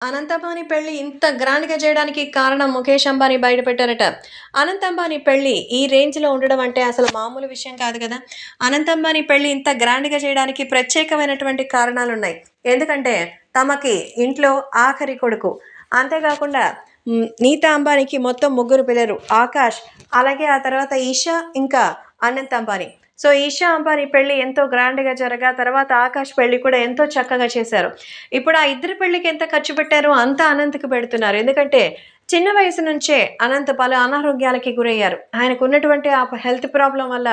అనంతంబాని అంబానీ పెళ్ళి ఇంత గ్రాండ్గా చేయడానికి కారణం ముఖేష్ అంబానీ బయటపెట్టారట. అనంత అంబానీ పెళ్ళి ఈ రేంజ్లో ఉండడం అంటే అసలు మామూలు విషయం కాదు కదా? అనంతంబాని అంబానీ పెళ్ళి ఇంత గ్రాండ్గా చేయడానికి ప్రత్యేకమైనటువంటి కారణాలు ఉన్నాయి ఎందుకంటే తమకి ఇంట్లో ఆఖరి కొడుకు. అంతేకాకుండా నీతా అంబానీకి మొత్తం ముగ్గురు పిల్లలు ఆకాష్ అలాగే ఆ తర్వాత ఈషా ఇంకా అనంత అంబానీ సో ఈషా అంబానీ పెళ్ళి ఎంతో గ్రాండ్గా జరగా తర్వాత ఆకాష్ పెళ్ళి కూడా ఎంతో చక్కగా చేశారు. ఇప్పుడు ఆ ఇద్దరి పెళ్ళికి ఎంత ఖర్చు పెట్టారో అంత అనంత్కి పెడుతున్నారు. ఎందుకంటే చిన్న వయసు నుంచే అనంత పలు అనారోగ్యాలకి గురయ్యారు. ఆయనకు ఉన్నటువంటి ఆ హెల్త్ ప్రాబ్లం వల్ల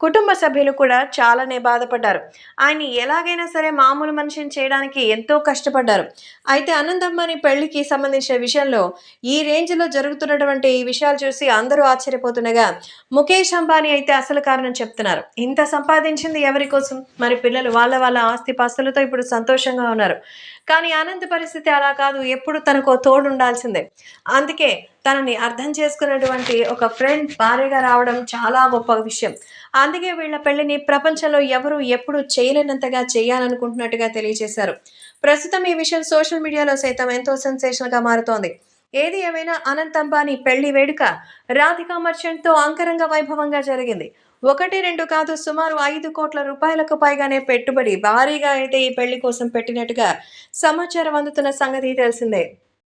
కుటుంబ సభ్యులు కూడా చాలానే బాధపడ్డారు. ఆయన ఎలాగైనా సరే మామూలు మనిషిని చేయడానికి ఎంతో కష్టపడ్డారు. అయితే అనంతమ్మని అంబానీ పెళ్ళికి సంబంధించిన విషయంలో ఈ రేంజ్లో జరుగుతున్నటువంటి ఈ విషయాలు చూసి అందరూ ఆశ్చర్యపోతుండగా ముఖేష్ అంబానీ అయితే అసలు కారణం చెప్తున్నారు. ఇంత సంపాదించింది ఎవరి కోసం? మరి పిల్లలు వాళ్ళ వాళ్ళ ఆస్తి పాస్తులతో ఇప్పుడు సంతోషంగా ఉన్నారు. కానీ అనంత పరిస్థితి అలా కాదు. ఎప్పుడు తనకు తోడుండాల్సిందే. తోడు ఉండాల్సిందే అందుకే తనని అర్థం చేసుకున్నటువంటి ఒక ఫ్రెండ్ భార్యగా రావడం చాలా గొప్ప విషయం. అందుకే వీళ్ళ పెళ్ళిని ప్రపంచంలో ఎవరు ఎప్పుడు చేయలేనంతగా చేయాలనుకుంటున్నట్టుగా తెలియజేశారు. ప్రస్తుతం ఈ విషయం సోషల్ మీడియాలో సైతం ఎంతో సెన్సేషన్గా మారుతోంది. ఏది ఏమైనా అనంత్ అంబానీ పెళ్ళి వేడుక రాధికా మర్చెంట్తో అంకరంగ వైభవంగా జరిగింది. ఒకటి రెండు కాదు సుమారు ఐదు కోట్ల రూపాయలకు పైగానే పెట్టుబడి భారీగా అయితే ఈ పెళ్ళి కోసం పెట్టినట్టుగా సమాచారం అందుతున్న సంగతి తెలిసిందే.